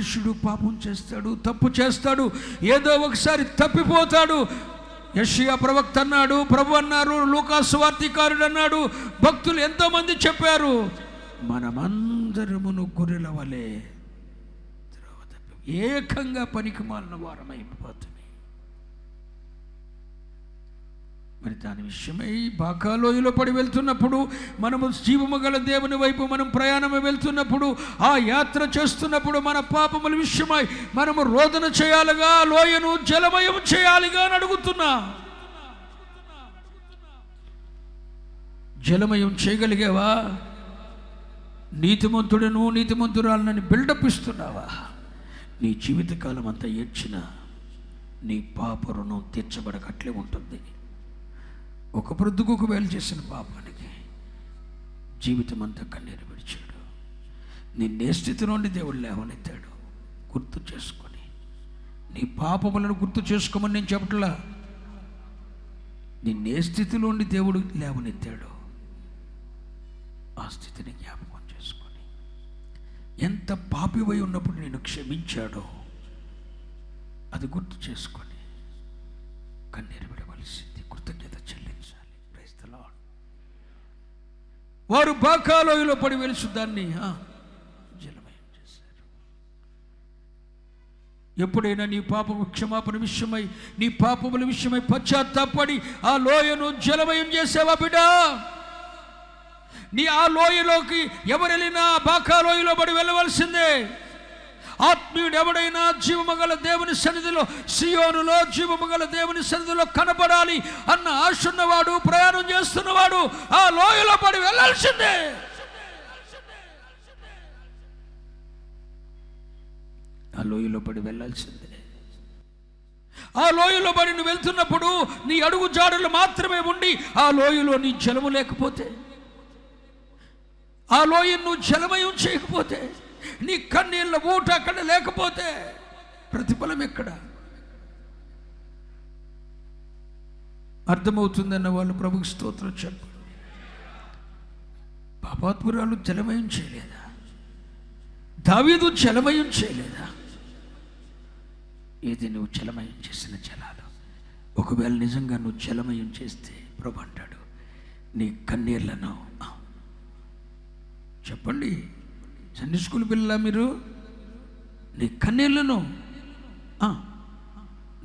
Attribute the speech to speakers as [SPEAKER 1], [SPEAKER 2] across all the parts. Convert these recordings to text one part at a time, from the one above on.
[SPEAKER 1] మనుషుడు పాపం చేస్తాడు తప్పు చేస్తాడు ఏదో ఒకసారి తప్పిపోతాడు. యషియా ప్రవక్త అన్నాడు ప్రభు అన్నారు లోకాసువార్థికారుడు అన్నాడు భక్తులు ఎంతోమంది చెప్పారు మనమందరమును గొర్రెల వలె ఏకంగా పనికి మాలిన వారమైపోతుంది మరి దాని విషయమై బాకాలోయలో పడి వెళ్తున్నప్పుడు మనము జీవము గల దేవుని వైపు మనం ప్రయాణము వెళ్తున్నప్పుడు ఆ యాత్ర చేస్తున్నప్పుడు మన పాపముల విషయమై మనము రోదన చేయాలిగా లోయను జలమయం చేయాలిగా అని అడుగుతున్నా. జలమయం చేయగలిగావా? నీతిమంతుడను నీతిమంతురాలనని బిల్డప్ ఇస్తున్నావా? నీ జీవితకాలం అంతా ఏడ్చినా నీ పాప రుణం తీర్చబడకట్లే ఉంటుంది. ఒక ప్రొద్దుకు ఒక వేలు చేసిన పాపానికి జీవితం అంతా కన్నీరు విడిచాడు. నిన్నే స్థితి నుండి దేవుడు లేవనెత్తాడు. గుర్తు చేసుకొని నీ పాపములను గుర్తు చేసుకోమని నేను చెప్పట్లా? నిన్నే స్థితిలో ఉండి దేవుడు లేవనెత్తాడు. ఆ స్థితిని జ్ఞాపకం చేసుకొని ఎంత పాపివై ఉన్నప్పుడు నేను క్షమించాడో అది గుర్తు చేసుకొని కన్నీరు విడవలసింది. కృతజ్ఞత వారు బాకాలోయలో పడి వెలుసు దాన్ని ఆ, జలమయం చేశారు. ఎప్పుడైనా నీ పాపము క్షమాపణ విషయమై నీ పాపముల విషయమై పశ్చాత్తాపడి ఆ లోయను జలమయం చేసావా బిడ్డా? నీ ఆ లోయలోకి ఎవరెళ్ళినా బాకా లోయలో పడి వెళ్ళవలసిందే. ఆత్మీయుడు ఎవడైనా జీవమగల దేవుని సన్నిధిలో సియోనులో జీవమగల దేవుని సన్నిధిలో కనపడాలి అన్న ఆశ ఉన్నవాడు ప్రయాణం చేస్తున్నవాడు ఆ లోయలో పడి వెళ్ళాల్సిందే. ఆ లోయలో పడి వెళ్ళాల్సిందే. ఆ లోయలో పడి నువ్వు వెళ్తున్నప్పుడు నీ అడుగు జాడలు మాత్రమే ఉండి ఆ లోయలో నీ జలము లేకపోతే ఆ లోయను నువ్వు జలమయం చేయకపోతే నీ కన్నీళ్ళ ఊట అక్కడ లేకపోతే ప్రతిఫలం ఎక్కడ? అర్థమవుతుందన్న వాళ్ళు ప్రభుకి స్తోత్రం చెప్పండి. పాపాత్మురాలు జలమయం చేయలేదా? దావీదు జలమయం చేయలేదా? ఏది నువ్వు జలమయం చేసిన జలాలు? ఒకవేళ నిజంగా నువ్వు జలమయం చేస్తే ప్రభు అంటాడు నీ కన్నీళ్ళను చెప్పండి. సండే స్కూల్ పిల్లల మీరు? నీ కన్నీళ్ళను.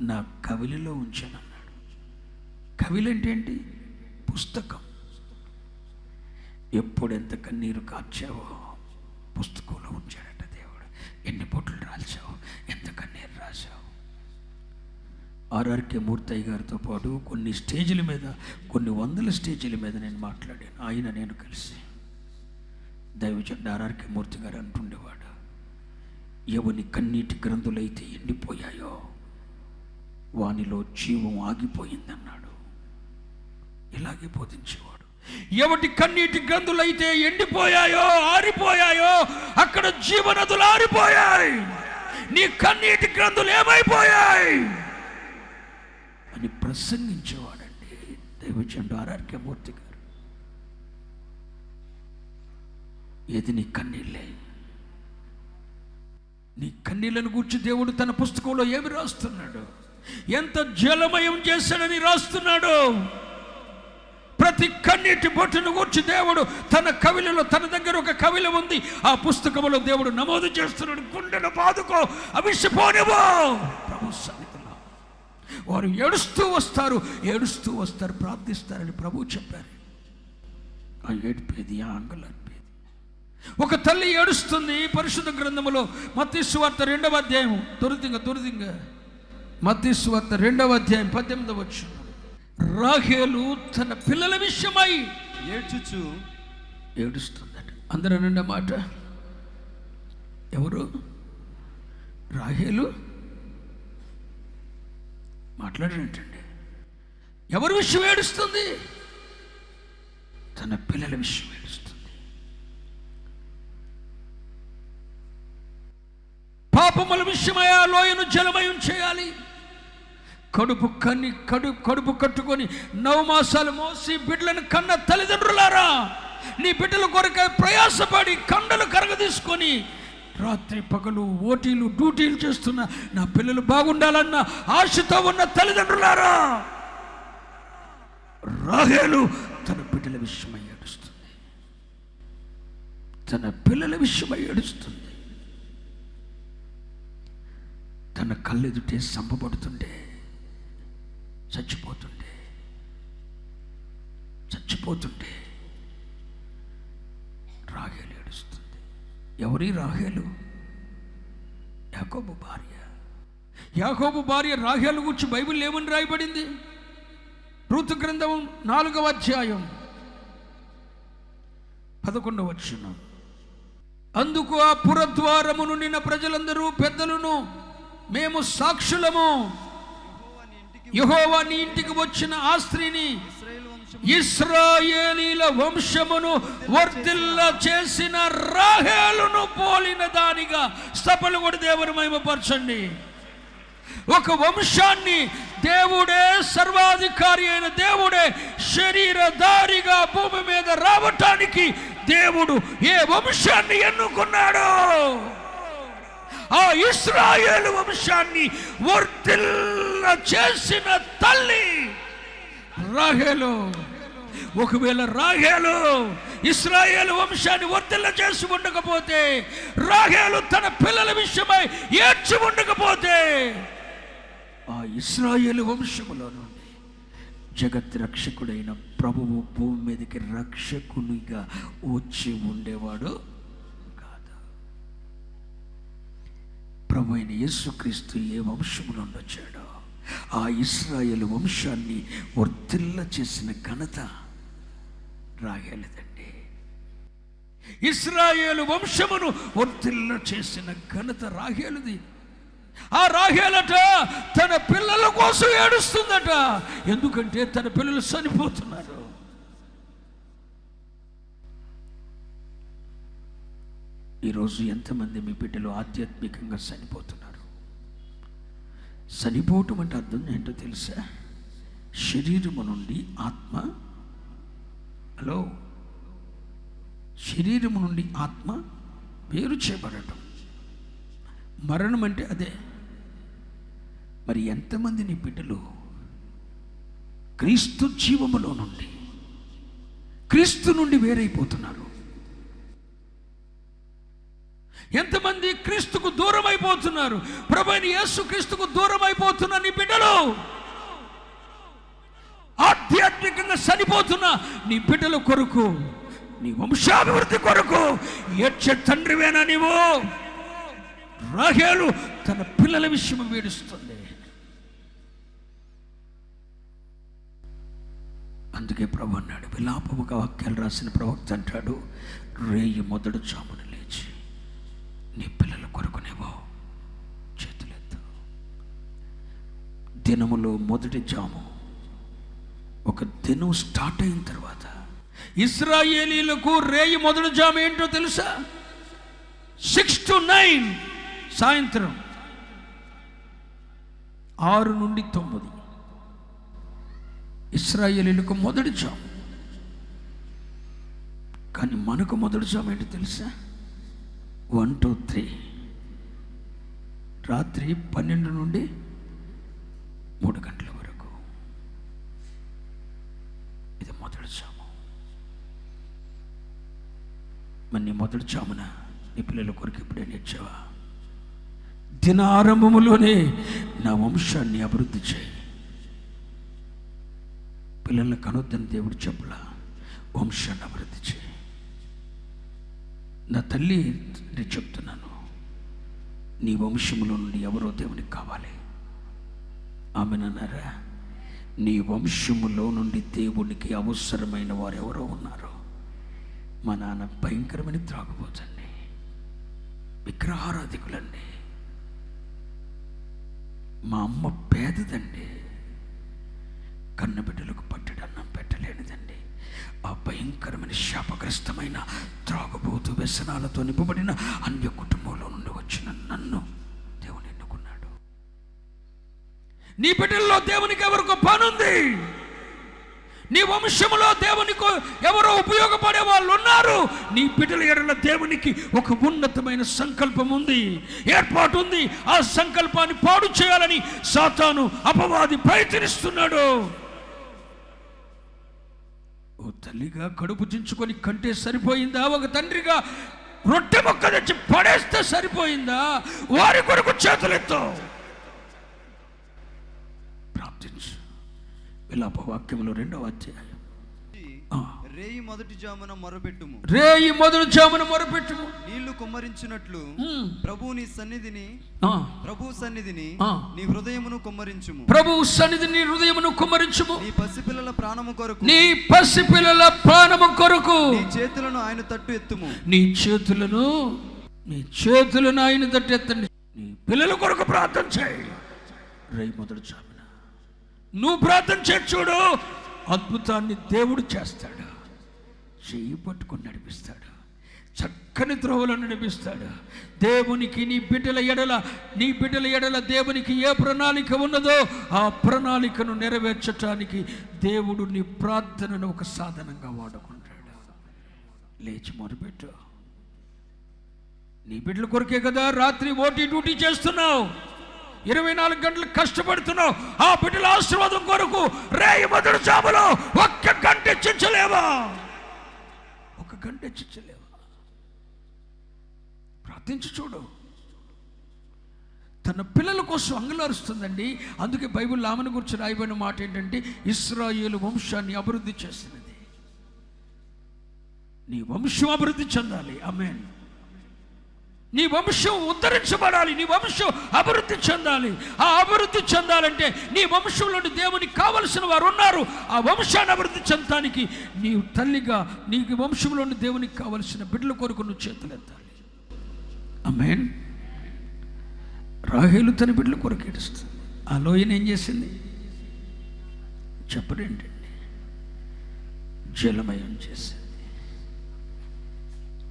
[SPEAKER 1] నా కవిలిలో ఉంచాను అన్నాడు. కవిలు అంటే ఏంటి పుస్తకం. ఎప్పుడెంత కన్నీరు కార్చావో పుస్తకంలో ఉంచాడట దేవుడు. ఎన్ని పొట్లు రాల్చావు ఎంత కన్నీరు రాశావు. ఆర్ఆర్కే మూర్తయ్య గారితో పాటు కొన్ని స్టేజీల మీద కొన్ని వందల స్టేజీల మీద నేను మాట్లాడాను. ఆయన నేను కలిసి. దైవజండ ఆర్ఆర్కే మూర్తి గారు అంటుండేవాడు. ఎవని కన్నీటి గ్రంథులైతే ఎండిపోయాయో వానిలో జీవం ఆగిపోయిందన్నాడు. ఇలాగే బోధించేవాడు. ఎవటి కన్నీటి గ్రంథులైతే ఎండిపోయాయో ఆరిపోయాయో అక్కడ జీవనదులు ఆరిపోయాయి. నీ కన్నీటి గ్రంథులు ఏమైపోయాయి? అని ప్రసంగించేవాడండి. దైవచండు ఆర్ఆర్కే మూర్తి గారు ఏది నీ కన్నీళ్ళే? నీ కన్నీళ్ళను గూర్చి దేవుడు తన పుస్తకంలో ఏమి రాస్తున్నాడు? ఎంత జలమయం చేశాడని రాస్తున్నాడు? ప్రతి కన్నీటి బొట్టును గూర్చి దేవుడు తన కవిలలో తన దగ్గర ఒక కవిల ఉంది. ఆ పుస్తకంలో దేవుడు నమోదు చేస్తున్నాడు. గుండెను బాదుకో అవిసిపోనివో ప్రభు సన్నిధిలో వారు ఏడుస్తూ వస్తారు ఏడుస్తూ వస్తారు ప్రార్థిస్తారని ప్రభు చెప్పారు. ఆ ఏడిపేది ఆ ఒక తల్లి ఏడుస్తుంది పరిశుద్ధ గ్రంథములో మత్తిస్వార్త రెండవ అధ్యాయం తొరిదింగ తొరిదింగ మత్తిస్వార్త రెండవ అధ్యాయం పద్దెనిమిదవ వచ్చు రాహేలు తన పిల్లల విషయమై
[SPEAKER 2] ఏడ్చుచు
[SPEAKER 1] ఏడుస్తుందట. అందరూ నిన్న మాట. ఎవరు? రాహేలు? మాట్లాడినట్టండి. ఎవరి విషయం ఏడుస్తుంది? తన పిల్లల విషయం ఏడుస్తుంది. పాపముల విషయమై ఆ లోయను జలమయం చేయాలి కడుపు కన్ని కడు కడుపు కట్టుకొని నవమాసాలు మోసి బిడ్డలను కన్న తల్లిదండ్రులారా నీ బిడ్డల కొరకై ప్రయాసపడి కండలు కరగ తీసుకొని రాత్రి పగలు ఓటీలు డ్యూటీలు చేస్తున్న నా పిల్లలు బాగుండాలన్న ఆశతో ఉన్న తల్లిదండ్రులారా రాహేలు తన బిడ్డల విషయమై ఏడుస్తుంది. తన పిల్లల విషయమై ఏడుస్తుంది. తన కళ్ళెదుటే సంపబడుతుండే చచ్చిపోతుండే చచ్చిపోతుండే రాహేలు ఏడుస్తుంది. ఎవరి రాహేలు? యాకోబు భార్య. యాకోబు భార్య రాహేలు గురించి బైబిల్ ఏమని రాయబడింది? ఋతు గ్రంథం నాలుగవ అధ్యాయం పదకొండవ వచ్చిన అందుకు ఆ పురద్వారము నిన్న ప్రజలందరూ పెద్దలను మేము సాక్షులము. యహోవా నీ ఇంటికి వచ్చిన ఆ స్త్రీని ఇస్రాయేలీల వంశమును వర్ధిల్ల చేసిన రాహేలును పోలిన దానిగా స్తపలు కూడా దేవుని మహిమపరచండి. ఒక వంశాన్ని దేవుడే సర్వాధికారి అయిన దేవుడే శరీరధారిగా భూమి మీద రావటానికి దేవుడు ఏ వంశాన్ని ఎన్నుకున్నాడు? ఆ ఇస్రాయేలు వంశాన్ని వర్తిల్ల చేసిన తల్లి రాహేలు. ఒకవేళ రాహేలు ఇస్రాయేల్ వంశాన్ని వర్తిల్ల చేసి ఉండకపోతే రాహేలు తన పిల్లల విషయమై ఏడ్చి ఉండకపోతే ఆ ఇస్రాయేల్ వంశములో నుండి జగత్ రక్షకుడైన ప్రభువు భూమి మీదకి రక్షకునిగా వచ్చి ఉండేవాడు కాదు ప్రభు అయిన యేసుక్రీస్తు ఏ వంశంలో వచ్చాడో ఆ ఇస్రాయేల్ వంశాన్ని వర్తిల్ల చేసిన ఘనత రాగలేదండి ఇస్రాయేలు వంశమును వర్తిల్ల చేసిన ఘనత రాగేలుది ఆ రాహేలట తన పిల్లల కోసం ఏడుస్తుందట. ఎందుకంటే తన పిల్లలు చనిపోతున్నారు. ఈరోజు ఎంతమంది మీ బిడ్డలు ఆధ్యాత్మికంగా చనిపోతున్నారు? చనిపోవటం అంటే అర్థం ఏంటో తెలుసా? శరీరము నుండి ఆత్మ హలో? శరీరము నుండి ఆత్మ వేరు చేయబడటం. మరణం అంటే అదే. మరి ఎంతమంది నీ బిడ్డలు క్రీస్తు జీవములో నుండి క్రీస్తు నుండి వేరైపోతున్నారు? ఎంతమంది క్రీస్తుకు దూరం అయిపోతున్నారు ప్రభుని యేసు క్రీస్తుకు దూరం అయిపోతున్న నీ బిడ్డలు. ఆధ్యాత్మికంగా చనిపోతున్న నీ బిడ్డల కొరకు నీ వంశాభివృద్ధి కొరకు ఏడ్చే తండ్రివేనా నీవు? రాహేలు తన పిల్లల విషయం వేడుస్తుంది. అందుకే ప్రభు అన్నాడు విలాపముగా వాక్యాలు రాసిన ప్రవక్త అంటాడు రేయి మొదటి చామును లేచి. నీ పిల్లల కొరకునేవో చేతులెత్తు. దినములో మొదటి జాము ఒక దినం స్టార్ట్ అయిన తర్వాత ఇస్రాయేలీలకు రేయి మొదటి జాము ఏంటో తెలుసా? సిక్స్ టు నైన్ సాయంత్రం ఆరు నుండి తొమ్మిది ఇస్రాయేలీలకు మొదటి జాము. కానీ మనకు మొదటి జాము ఏంటో తెలుసా? One two three. రాత్రి పన్నెండు నుండి మూడు గంటల వరకు. ఇది మొదటి చాము. మరి నీ మొదటి చామున నీ పిల్లల కొరకు ఇప్పుడే నేర్చావా దిన ఆరంభములోనే నా వంశాన్ని అభివృద్ధి చేయి. పిల్లల కనొద్దని దేవుడు చెప్పలా వంశాన్ని అభివృద్ధి చేయి. నా తల్లి నేను చెప్తున్నాను. నీ వంశములో నుండి ఎవరో దేవునికి కావాలి? ఆమె అన్నారా నీ వంశములో నుండి దేవునికి అవసరమైన వారు ఎవరో ఉన్నారు? మా నాన్న భయంకరమైన త్రాగుబోతండి విగ్రహారాధికులండి మా అమ్మ పేదదండి కన్నబిడ్డలకు ఆ భయంకరమైన శాపగ్రస్తమైన త్రాగుబోతు వ్యసనాలతో నింపబడిన అన్య కుటుంబంలో నుండి వచ్చిన నన్ను దేవుని ఎన్నుకున్నాడు. నీ బిడ్డల్లో దేవునికి ఎవరికో పనుంది? నీ వంశములో దేవునికి ఎవరో ఉపయోగపడే వాళ్ళు ఉన్నారు. నీ బిడ్డల ఎడల దేవునికి ఒక ఉన్నతమైన సంకల్పం ఉంది. ఏర్పాటు ఉంది ఆ సంకల్పాన్ని పాడు చేయాలని సాతాను అపవాది ప్రయత్నిస్తున్నాడు. ఓ తల్లిగా కడుపు చించుకొని కంటే సరిపోయిందా? ఒక తండ్రిగా రొట్టె మొక్క తెచ్చి పడేస్తే సరిపోయిందా? వారి కొరకు చేతులెత్తో. ప్రార్థించు. విలాప వాక్యములు రెండవ అధ్యాయం.
[SPEAKER 2] రేయి మొదటి జామున మొరపెట్టుము.
[SPEAKER 1] రేయి మొదలు జామున మొరపెట్టుము.
[SPEAKER 2] నీళ్ళు కుమ్మరించినట్లు. ప్రభు నీ సన్నిధిని. ప్రభు సన్నిధిని. నీ హృదయమును కుమ్మరించుము.
[SPEAKER 1] ప్రభువు సన్నిధి నీ హృదయమును కుమ్మరించుము.
[SPEAKER 2] నీ పసిపిల్లల ప్రాణము కొరకు
[SPEAKER 1] నీ పసిపిల్లల ప్రాణము కొరకు
[SPEAKER 2] నీ చేతులను ఆయన తట్టు ఎత్తుము.
[SPEAKER 1] నీ చేతులను నీ చేతులను ఆయన తట్టెత్తండి నీ పిల్లల కొరకు ప్రార్థన చేయి. రేయి మొదలు జామున. నువ్వు ప్రార్థన చేసి చూడు. అద్భుతాన్ని దేవుడు చేస్తాడు. చెయ్యి పట్టుకుని నడిపిస్తాడు. చక్కని త్రోవలో నడిపిస్తాడు. దేవునికి నీ బిడ్డల ఎడల నీ బిడ్డల ఎడల దేవునికి ఏ ప్రణాళిక ఉన్నదో ఆ ప్రణాళికను నెరవేర్చటానికి దేవుడు నీ ప్రార్థనను ఒక సాధనంగా వాడుకుంటాడు. లేచి మొదలుపెట్టు నీ బిడ్డల కొరకే కదా రాత్రి ఓటీ డ్యూటీ చేస్తున్నావు. ఇరవై నాలుగు గంటలు కష్టపడుతున్నావు. ఆ బిడ్డల ఆశీర్వాదం కొరకు రేయి మొదటి జాములో ఒక్క గంట ఇచ్చించలేవా నాకు గంట చిచ్చలేవు. ప్రార్థించి చూడు. తన పిల్లల కోసం అంగలారుస్తుందండి. అందుకే బైబిల్ ఆమెను గురించి రాయబడిన మాట ఏంటంటే ఇస్రాయేల్ వంశాన్ని అభివృద్ధి చేసినది నీ వంశం అభివృద్ధి చెందాలి. అమేన్ నీ వంశం ఉద్ధరించబడాలి నీ వంశం అభివృద్ధి చెందాలి. ఆ అభివృద్ధి చెందాలంటే నీ వంశంలోని దేవునికి కావలసిన వారు ఉన్నారు. ఆ వంశాన్ని అభివృద్ధి చెందడానికి నీ తల్లిగా నీ వంశంలోని దేవునికి కావలసిన బిడ్డల కొరకు నువ్వు చేతులెత్తాలి అమ్మేన్ రాహేలు తన బిడ్డల కొరకు ఏడుస్తుంది. ఆ లోయన ఏం చేసింది? చెప్పరేంటండి జలమయం చేసింది.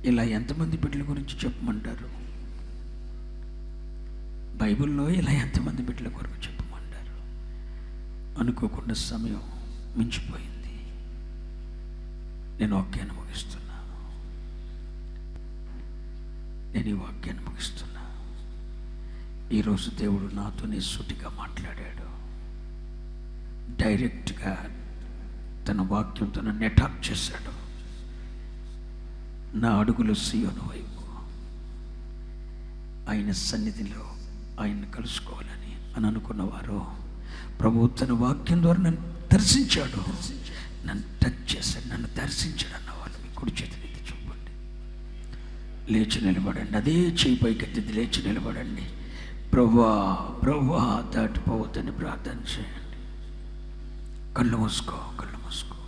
[SPEAKER 1] ఇలా ఎంతమంది బిడ్డల గురించి చెప్పమంటారు? బైబిల్లో ఇలా ఎంతమంది బిడ్డల కొరకు చెప్పమంటారు? అనుకోకుండా సమయం మించిపోయింది. నేను వాక్యాన్ని ముగిస్తున్నా. నేను ఈ వాక్యాన్ని ముగిస్తున్నా. ఈరోజు దేవుడు నాతోనే సూటిగా మాట్లాడాడు. డైరెక్ట్గా తన వాక్యంతో నెటాక్ చేశాడు. నా అడుగులు సియోను వైపు. ఆయన సన్నిధిలో ఆయన్ని కలుసుకోవాలని అని అనుకున్నవారు ప్రభు తన వాక్యం ద్వారా నన్ను దర్శించాడు. నన్ను టచ్ చేశాడు. నన్ను దర్శించాడు అన్నవాళ్ళు మీ కుడి చేతిని చూపండి. లేచి నిలబడండి. అదే చేయి పైకెత్తింది లేచి నిలబడండి. ప్రభా ప్రభువా దాటిపోవద్దని ప్రార్థన చేయండి. కళ్ళు మూసుకో కళ్ళు మూసుకో.